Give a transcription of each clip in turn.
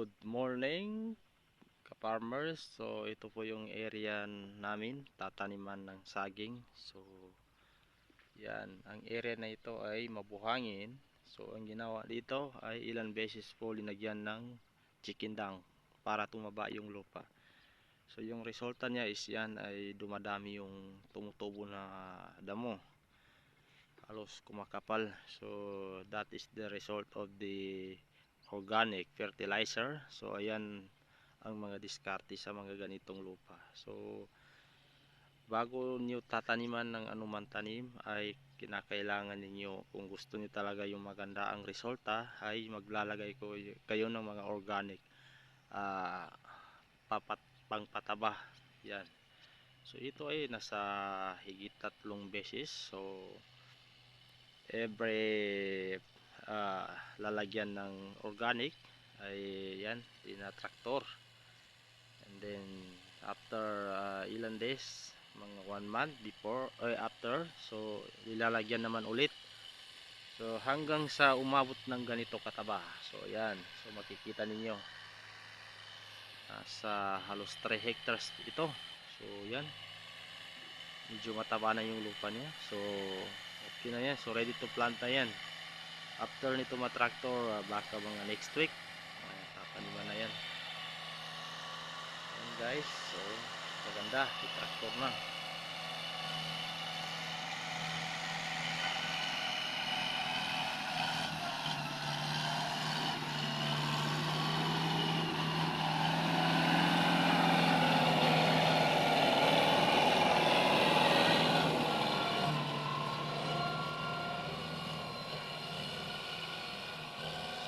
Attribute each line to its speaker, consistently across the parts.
Speaker 1: Good morning ka-farmers. So ito po yung area namin, tataniman ng saging. So yan, ang area na ito ay mabuhangin. So ang ginawa dito ay ilan beses po linagyan ng chicken dung para tumaba yung lupa. So yung resulta niya is yan ay dumadami yung tumutubo na damo. Halos kumakapal. So that is the result of the organic fertilizer. So ayan ang mga diskarte sa mga ganitong lupa. So bago niyo tataniman ng anuman tanim ay kinakailangan ninyo kung gusto niyo talaga yung maganda ang resulta ay maglalagay ko kayo ng mga organic ah papat pangpataba. Yan. So ito ay nasa higit tatlong beses. So every ah, lalagyan ng organic ay yan tinatraktor. And then after ah, ilan days mga one month before or after so ilalagyan naman ulit. So hanggang sa umabot ng ganito kataba. So yan so makikita ninyo. Sa halos 3 hectares ito. So yan. Medyo mataba na yung lupa niya. So okay na yan. So ready to plant na yan after nito matraktor uh, baka mga next week uh, tataniman na yan. Yan guys. So maganda. Itraktor na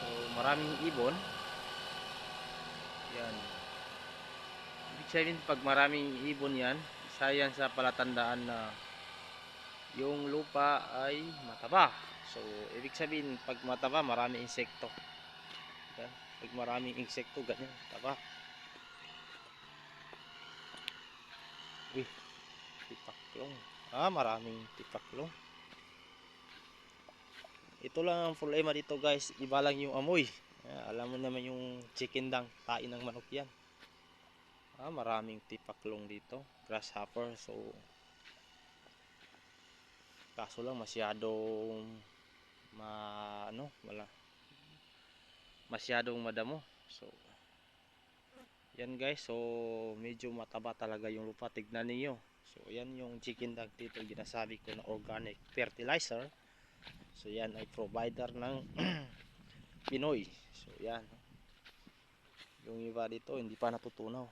Speaker 1: so maraming ibon. Yan. Ibig sabihin pag maraming ibon yan isa yan sa palatandaan na yung lupa ay mataba. So ibig sabihin pag mataba maraming insekto. Yan. pag maraming insekto ganyan taba. Uy tipaklong. Ah maraming tipaklong ito lang ang problema dito guys. Iba lang yung amoy. Ah, alam mo naman yung chicken dang tain ng manok yan. Ah, maraming tipaklong dito. Grasshopper so kaso lang masyadong ma ano wala. Masyadong madamo. So yan guys. So medyo mataba talaga yung lupa. Tignan niyo so yan yung chicken dog dito. Ginasabi ko na organic fertilizer so yan ay provider ng Pinoy. So yan. Yung iba dito hindi pa natutunaw.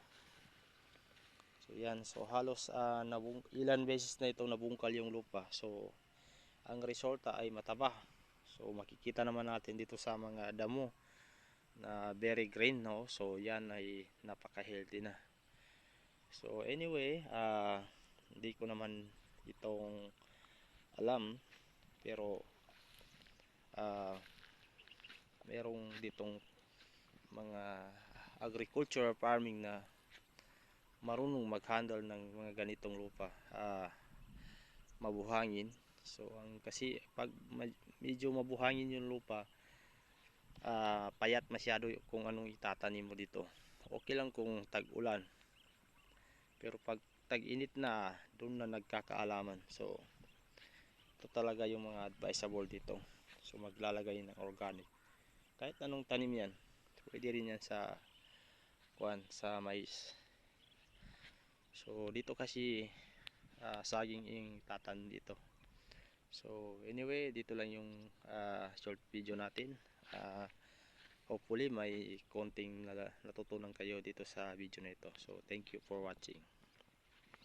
Speaker 1: So yan. So halos ah, nabung ilan beses na itong nabungkal yung lupa. So ang resulta ay mataba. So makikita naman natin dito sa mga damo na very green no? So yan ay napaka healthy na. So anyway ah hindi ko naman itong alam pero ah merong ditong mga agriculture farming na marunong mag-handle ng mga ganitong lupa ah mabuhangin. So ang kasi pag medyo mabuhangin yung lupa ah payat masyado kung anong itatanim mo dito. Okay lang kung tag-ulan. Pero pag tag-init na doon na nagkakaalaman. So ito talaga yung mga advisable dito. So maglalagay ng organic. Kahit anong tanim yan pwede rin yan sa kuan sa mais. So dito kasi ah, saging ing tatan dito. So anyway dito lang yung ah, short video natin. Ah, hopefully may konting natutunan kayo dito sa video na ito. So thank you for watching